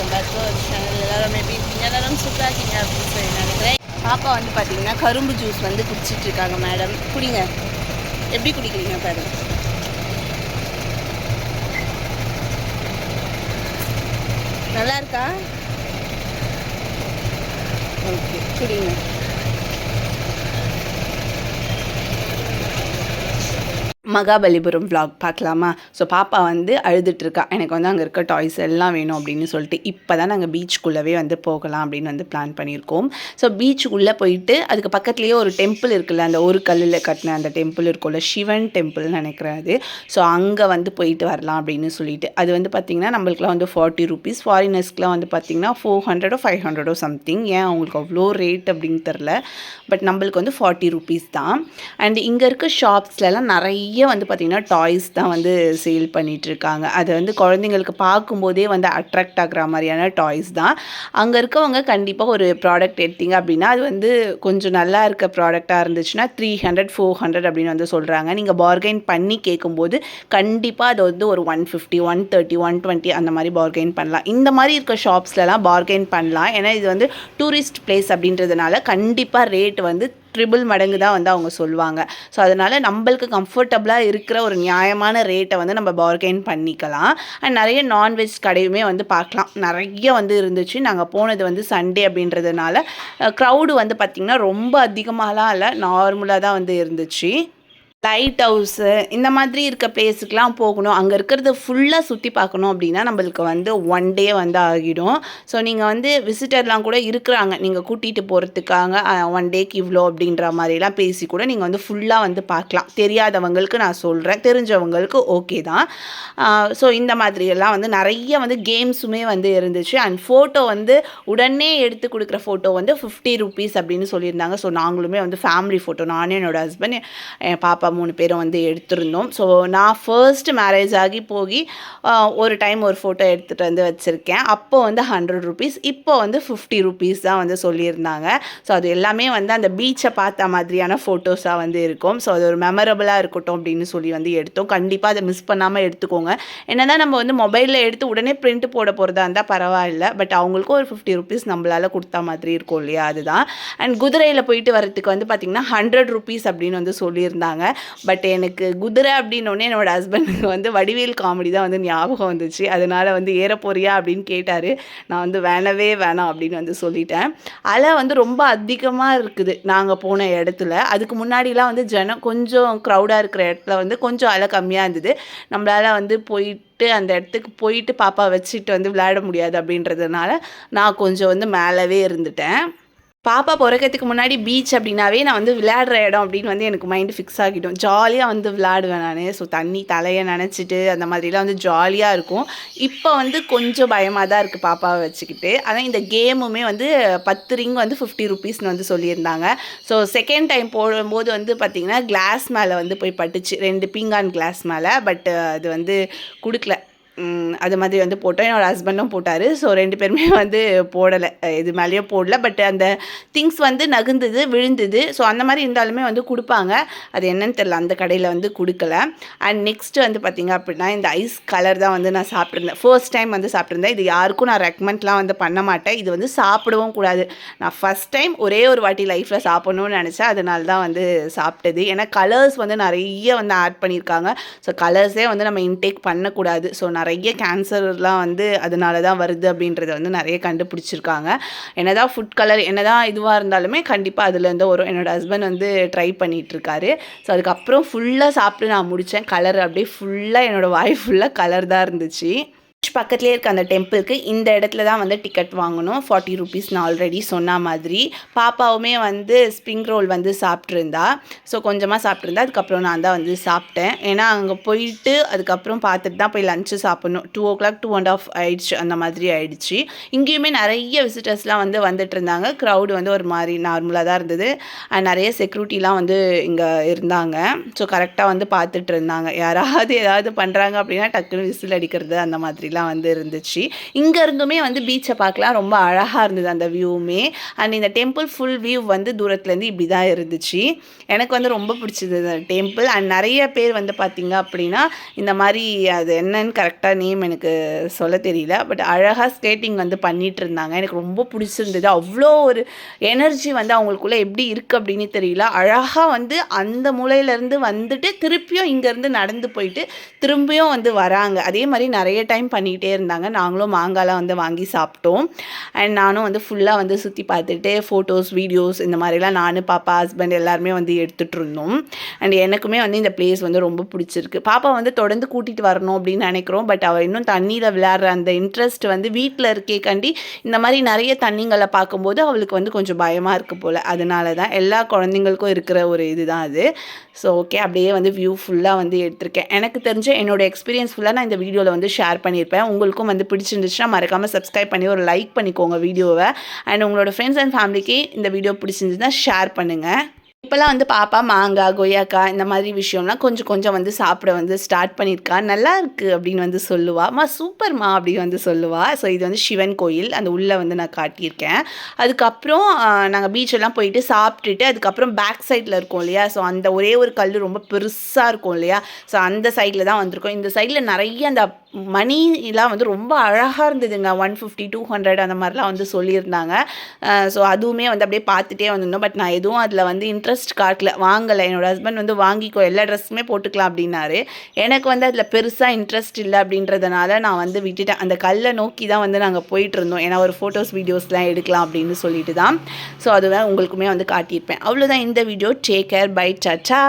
Welcome back to channel எல்லாரும் maybe எல்லாரும் சூப்பராக இருக்கீங்க அப்படின்னு சொல்லி நினைக்கிறேன். பாப்பா வந்து பார்த்தீங்கன்னா கரும்பு ஜூஸ் வந்து குடிச்சிட்டு இருக்காங்க மேடம் குடிங்க. எப்படி குடிக்கிறீங்க பாருங்க. நல்லா இருக்கா? ஓகே குடிங்க. மகாபலிபுரம் vlog பார்க்கலாமா? ஸோ பாப்பா வந்து அழுதுட்டு இருக்கா எனக்கு வந்து அங்கே இருக்க டாய்ஸ் எல்லாம் வேணும் அப்படின்னு சொல்லிட்டு இப்போ தான் நாங்கள் பீச்சுக்குள்ளவே வந்து போகலாம் அப்படின்னு வந்து பிளான் பண்ணியிருக்கோம். ஸோ பீச்சுக்குள்ளே போயிட்டு அதுக்கு பக்கத்துலேயே ஒரு டெம்பிள் இருக்குல்ல அந்த ஒரு கல்லில் கட்டின அந்த டெம்பிள் இருக்கும்ல சிவன் டெம்பிள்னு நினைக்கிறேன் அது. ஸோ அங்கே வந்து போயிட்டு வரலாம் அப்படின்னு சொல்லிட்டு. அது வந்து பார்த்திங்கன்னா நம்மளுக்குலாம் வந்து ஃபார்ட்டி ருபீஸ் ஃபாரினர்ஸ்க்குலாம் வந்து பார்த்திங்கன்னா ஃபோர் ஹண்ட்ரடோ ஃபைவ் ஹண்ட்ரடோ சம்திங் ஏன் அவங்களுக்கு அவ்வளோ ரேட் அப்படின்னு தெரில பட் நம்மளுக்கு வந்து ஃபார்ட்டி ருபீஸ் தான். அண்ட் இங்கே இருக்க ஷாப்ஸ்லலாம் நிறைய வந்து பார்த்திங்கன்னா டாய்ஸ் தான் வந்து சேல் பண்ணிகிட்ருக்காங்க அது வந்து குழந்தைங்களுக்கு பார்க்கும்போதே வந்து அட்ராக்ட் ஆகிற மாதிரியான டாய்ஸ் தான். அங்கே இருக்கவங்க கண்டிப்பாக ஒரு ப்ராடக்ட் எடுத்தீங்க அப்படின்னா அது வந்து கொஞ்சம் நல்லா இருக்க ப்ராடக்டாக இருந்துச்சுன்னா த்ரீ ஹண்ட்ரட் ஃபோர் ஹண்ட்ரட் அப்படின்னு வந்து சொல்கிறாங்க நீங்கள் பார்கெயின் பண்ணி கேட்கும்போது கண்டிப்பாக அது வந்து ஒரு one fifty one thirty one twenty அந்த மாதிரி பார்கெயின் பண்ணலாம். இந்த மாதிரி இருக்க ஷாப்ஸ்லலாம் பார்கெயின் பண்ணலாம். ஏன்னா இது வந்து டூரிஸ்ட் பிளேஸ் அப்படின்றதுனால கண்டிப்பாக ரேட் வந்து ட்ரிபிள் மடங்கு தான் வந்து அவங்க சொல்லுவாங்க. ஸோ அதனால் நம்மளுக்கு கம்ஃபர்டபுளாக இருக்கிற ஒரு நியாயமான ரேட்டை வந்து நம்ம பார்கெயின் பண்ணிக்கலாம். அண்ட் நிறைய நான்வெஜ் கடையுமே வந்து பார்க்கலாம். நிறைய வந்து இருந்துச்சு. நாங்கள் போனது வந்து சண்டே அப்படின்றதுனால க்ரௌடு வந்து பார்த்திங்கன்னா ரொம்ப அதிகமாகலாம் இல்லை. நார்மலாக தான் வந்து இருந்துச்சு. லைட் ஹவுஸு இந்த மாதிரி இருக்க பிளேஸுக்கெலாம் போகணும். அங்கே இருக்கிறத ஃபுல்லாக சுற்றி பார்க்கணும் அப்படின்னா நம்மளுக்கு வந்து ஒன் டே வந்து ஆகிடும். ஸோ நீங்கள் வந்து விசிட்டர்லாம் கூட இருக்கிறாங்க. நீங்கள் கூட்டிகிட்டு போகிறதுக்காக ஒன் டேக்கு இவ்வளோ அப்படின்ற மாதிரிலாம் பேசி கூட நீங்கள் வந்து ஃபுல்லாக வந்து பார்க்கலாம். தெரியாதவங்களுக்கு நான் சொல்கிறேன் தெரிஞ்சவங்களுக்கு ஓகே தான். ஸோ இந்த மாதிரியெல்லாம் வந்து நிறைய வந்து கேம்ஸுமே வந்து இருந்துச்சு. அண்ட் ஃபோட்டோ வந்து உடனே எடுத்து கொடுக்குற ஃபோட்டோ வந்து ஃபிஃப்டி ருபீஸ் அப்படின்னு சொல்லியிருந்தாங்க. ஸோ நாங்களுமே வந்து ஃபேமிலி ஃபோட்டோ நானே என்னோடய ஹஸ்பண்ட் என் பாப்பா மூணு பேரும் வந்து எடுத்திருந்தோம். ஸோ நான் ஃபர்ஸ்ட் மேரேஜ் ஆகி போய் ஒரு டைம் ஒரு ஃபோட்டோ எடுத்துகிட்டு வந்து வச்சுருக்கேன். அப்போ வந்து ஹண்ட்ரட் ருபீஸ் இப்போ வந்து ஃபிஃப்டி ருபீஸ் தான் வந்து சொல்லியிருந்தாங்க. ஸோ அது எல்லாமே வந்து அந்த பீச்சை பார்த்த மாதிரியான ஃபோட்டோஸாக வந்து இருக்கும். ஸோ அது ஒரு மெமரபுளாக இருக்கட்டும் அப்படின்னு சொல்லி வந்து எடுத்தோம். கண்டிப்பாக அதை மிஸ் பண்ணாமல் எடுத்துக்கோங்க. என்னதான் நம்ம வந்து மொபைலில் எடுத்து உடனே பிரிண்ட் போட போகிறதா இருந்தால் பரவாயில்ல. பட் அவங்களுக்கும் ஒரு ஃபிஃப்டி ருபீஸ் நம்மளால் கொடுத்தா மாதிரி இருக்கும் இல்லையா? அதுதான். அண்ட் குதிரையில் போயிட்டு வரதுக்கு வந்து பார்த்திங்கன்னா ஹண்ட்ரட் ருபீஸ் அப்படின்னு வந்து சொல்லியிருந்தாங்க. பட் எனக்கு குதிரை அப்படின்னோடனே என்னோட ஹஸ்பண்டுக்கு வந்து வடிவேல் காமெடி தான் வந்து ஞாபகம் வந்துச்சு. அதனால் வந்து ஏறப்போறியா அப்படின்னு கேட்டார். நான் வந்து வேணவே வேணாம் அப்படின்னு வந்து சொல்லிட்டேன். அலை வந்து ரொம்ப அதிகமாக இருக்குது நாங்கள் போன இடத்துல. அதுக்கு முன்னாடிலாம் வந்து ஜனம் கொஞ்சம் க்ரௌடாக இருக்கிற இடத்துல வந்து கொஞ்சம் அலை கம்மியாக இருந்தது. நம்மளால் வந்து போயிட்டு அந்த இடத்துக்கு போயிட்டு பாப்பா வச்சுட்டு வந்து விளையாட முடியாது அப்படின்றதுனால நான் கொஞ்சம் வந்து மேலவே இருந்துட்டேன். பாப்பா பிறக்கிறதுக்கு முன்னாடி பீச் அப்படின்னாவே நான் வந்து விளையாடுற இடம் அப்படின்னு வந்து எனக்கு மைண்டு ஃபிக்ஸ் ஆகிடும். ஜாலியாக வந்து விளையாடுவேன் நான். ஸோ தண்ணி தலையை நினச்சிட்டு அந்த மாதிரிலாம் வந்து ஜாலியாக இருக்கும். இப்போ வந்து கொஞ்சம் பயமாக தான் இருக்குது பாப்பாவை வச்சுக்கிட்டு. ஆனால் இந்த கேமுமே வந்து பத்து ரிங் வந்து ஃபிஃப்டி ருபீஸ்னு வந்து சொல்லியிருந்தாங்க. ஸோ செகண்ட் டைம் போடும்போது வந்து பார்த்திங்கன்னா கிளாஸ் மேலே வந்து போய் பட்டுச்சு. ரெண்டு பீங்கான் கிளாஸ் மேலே. பட் அது வந்து கொடுக்கல. அது மாதிரி வந்து போட்டோம். என்னோடய ஹஸ்பண்டும் போட்டார். ஸோ ரெண்டு பேருமே வந்து போடலை. இது மேலேயும் போடல. பட் அந்த திங்ஸ் வந்து நகுந்தது விழுந்தது. ஸோ அந்த மாதிரி இருந்தாலுமே வந்து கொடுப்பாங்க. அது என்னன்னு தெரில அந்த கடையில் வந்து கொடுக்கல. அண்ட் நெக்ஸ்ட்டு வந்து பார்த்திங்க அப்படின்னா இந்த ஐஸ் கலர் தான் வந்து நான் சாப்பிட்ருந்தேன் ஃபர்ஸ்ட் டைம் வந்து சாப்பிட்ருந்தேன் இது யாருக்கும் நான் ரெக்கமெண்ட்லாம் வந்து பண்ண மாட்டேன். இது வந்து சாப்பிடவும் கூடாது. நான் ஃபஸ்ட் டைம் ஒரே ஒரு வாட்டி லைஃப்பில் சாப்பிட்ணுன்னு நினச்சேன். அதனால தான் வந்து சாப்பிட்டது. ஏன்னா கலர்ஸ் வந்து நிறைய வந்து ஆட் பண்ணியிருக்காங்க. ஸோ கலர்ஸே வந்து நம்ம இன்டேக் பண்ணக்கூடாது. ஸோ நிறைய கேன்சர்லாம் வந்து அதனால தான் வருது அப்படின்றத வந்து நிறைய கண்டுபிடிச்சிருக்காங்க. என்னதான் ஃபுட் கலர் என்னதான் இதுவாக இருந்தாலுமே கண்டிப்பாக அதுலேருந்து வரும் என்னோடய ஹஸ்பண்ட் வந்து ட்ரை பண்ணிகிட்ருக்காரு ஸோ அதுக்கப்புறம் ஃபுல்லாக சாப்பிட்டு நான் முடித்தேன் கலர் அப்படியே ஃபுல்லாக என்னோடய வாய் ஃபுல்லாக கலர் தான் இருந்துச்சு. பக்கத்துலேயே இருக்க அந்த டெம்பிளுக்கு இந்த இடத்துல தான் வந்து டிக்கெட் வாங்கணும். ஃபார்ட்டி ருபீஸ் நான் ஆல்ரெடி சொன்ன மாதிரி. பாப்பாவுமே வந்து ஸ்ப்ரிங் ரோல் வந்து சாப்பிட்ருந்தா ஸோ கொஞ்சமாக சாப்பிட்ருந்தா அதுக்கப்புறம் நான் தான் வந்து சாப்பிட்டேன். ஏன்னா அங்கே போயிட்டு அதுக்கப்புறம் பார்த்துட்டு தான் போய் லஞ்சு சாப்பிட்ணும். Two o'clock two and half ஆயிடுச்சு. அந்த மாதிரி ஆயிடுச்சு. இங்கேயுமே நிறைய விசிட்டர்ஸ்லாம் வந்து வந்துட்டு இருந்தாங்க. க்ரௌடு வந்து ஒரு மாதிரி நார்மலாக தான் இருந்தது. அண்ட் நிறைய செக்யூரிட்டிலாம் வந்து இங்கே இருந்தாங்க. ஸோ கரெக்டாக வந்து பார்த்துட்டு இருந்தாங்க. யாராவது ஏதாவது பண்ணுறாங்க அப்படின்னா டக்குன்னு விசில் அடிக்கிறது அந்த மாதிரி மாதிரிலாம் வந்து இருந்துச்சு. இங்கே இருந்துமே வந்து பீச்சை பார்க்கலாம். ரொம்ப அழகாக இருந்தது அந்த வியூவுமே அண்ட் இந்த டெம்பிள் ஃபுல் வியூ வந்து தூரத்துலேருந்து இப்படி தான் இருந்துச்சு. எனக்கு வந்து ரொம்ப பிடிச்சது இந்த டெம்பிள் அண்ட் நிறைய பேர் வந்து பார்த்திங்க அப்படின்னா இந்த மாதிரி அது என்னன்னு கரெக்டாக நேம் எனக்கு சொல்ல தெரியல. பட் அழகாக ஸ்கேட்டிங் வந்து பண்ணிகிட்டு இருந்தாங்க. எனக்கு ரொம்ப பிடிச்சிருந்தது. அவ்வளோ ஒரு எனர்ஜி வந்து அவங்களுக்குள்ளே எப்படி இருக்குது அப்படின்னு தெரியல. அழகாக வந்து அந்த மூலையிலேருந்து வந்துட்டு திருப்பியும் இங்கேருந்து நடந்து போயிட்டு திரும்பியும் வந்து வராங்க. அதே மாதிரி நிறைய டைம் பண்ணிக்கிட்டே இருந்தாங்க. நாங்களும் மாங்காய்லாம் வந்து வாங்கி சாப்பிட்டோம். அண்ட் நானும் வந்து ஃபுல்லாக வந்து சுற்றி பார்த்துட்டு ஃபோட்டோஸ் வீடியோஸ் இந்த மாதிரிலாம் நான் பாப்பா ஹஸ்பண்ட் எல்லாருமே வந்து எடுத்துகிட்டு இருந்தோம். அண்ட் எனக்குமே வந்து இந்த பிளேஸ் வந்து ரொம்ப பிடிச்சிருக்கு. பாப்பா வந்து தொடர்ந்து கூட்டிகிட்டு வரணும் அப்படின்னு நினைக்கிறோம். பட் அவள் இன்னும் தண்ணியில் விளையாடுற அந்த இன்ட்ரெஸ்ட் வந்து வீட்டில் இருக்கே கண்டி இந்த மாதிரி நிறைய தண்ணிங்களை பார்க்கும்போது அவளுக்கு வந்து கொஞ்சம் பயமாக இருக்குது போல். அதனால தான் எல்லா குழந்தைங்களுக்கும் இருக்கிற ஒரு இதுதான் அது. ஸோ ஓகே அப்படியே வந்து வியூ ஃபுல்லாக வந்து எடுத்திருக்கேன். எனக்கு தெரிஞ்ச என்னோடய எக்ஸ்பீரியன்ஸ் ஃபுல்லாக நான் இந்த வீடியோவில் வந்து ஷேர் பண்ணியிருக்கேன். பண்ணியிருப்பேன் உங்களுக்கும் வந்து பிடிச்சிருந்துச்சுன்னா மறக்காமல் சப்ஸ்கிரைப் பண்ணி ஒரு லைக் பண்ணிக்கோங்க வீடியோவை. அண்ட் உங்களோட ஃப்ரெண்ட்ஸ் அண்ட் ஃபேமிலிக்கு இந்த வீடியோ பிடிச்சிருந்துச்சுன்னா ஷேர் பண்ணுங்கள் இப்போல்லாம் வந்து பாப்பா மாங்காய் கொய்யாக்காய் இந்த மாதிரி விஷயம்லாம் கொஞ்சம் கொஞ்சம் வந்து சாப்பிட வந்து ஸ்டார்ட் பண்ணியிருக்கா நல்லா இருக்குது அப்படின்னு வந்து சொல்லுவா. மா சூப்பர்மா அப்படின்னு வந்து சொல்லுவா. ஸோ இது வந்து சிவன் கோயில். அந்த உள்ளே வந்து நான் காட்டியிருக்கேன். அதுக்கப்புறம் நாங்கள் பீச்செல்லாம் போயிட்டு சாப்பிட்டுட்டு அதுக்கப்புறம் பேக் சைடில் இருக்கோம் இல்லையா? ஸோ அந்த ஒரே ஒரு கல் ரொம்ப பெருசாக இருக்கும் இல்லையா? ஸோ அந்த சைடில் தான் வந்திருக்கோம். இந்த சைடில் நிறைய அந்த மணிலாம் வந்து ரொம்ப அழகாக இருந்ததுங்க. ஒன் ஃபிஃப்டி டூ ஹண்ட்ரட் அந்த மாதிரிலாம் வந்து சொல்லியிருந்தாங்க. ஸோ அதுவுமே வந்து அப்படியே பார்த்துட்டே வந்திருந்தோம். பட் நான் எதுவும் அதில் வந்து இன்ட்ரெஸ்ட் காட்டல. வாங்கலை. என்னோடய ஹஸ்பண்ட் வந்து வாங்கிக்கோ எல்லா ட்ரெஸ்ஸுமே போட்டுக்கலாம் அப்படின்னாரு. எனக்கு வந்து அதில் பெருசாக இன்ட்ரெஸ்ட் இல்லை அப்படின்றதுனால நான் வந்து விட்டுட்டேன். அந்த கல்லை நோக்கி தான் வந்து நாங்கள் போயிட்டு இருந்தோம். ஏன்னா ஒரு ஃபோட்டோஸ் வீடியோஸ்லாம் எடுக்கலாம் அப்படின்னு சொல்லிட்டு தான் ஸோ அதுதான் உங்களுக்குமே வந்து காட்டியிருப்பேன். அவ்வளோதான் இந்த வீடியோ டேக் கேர் பை சச்சா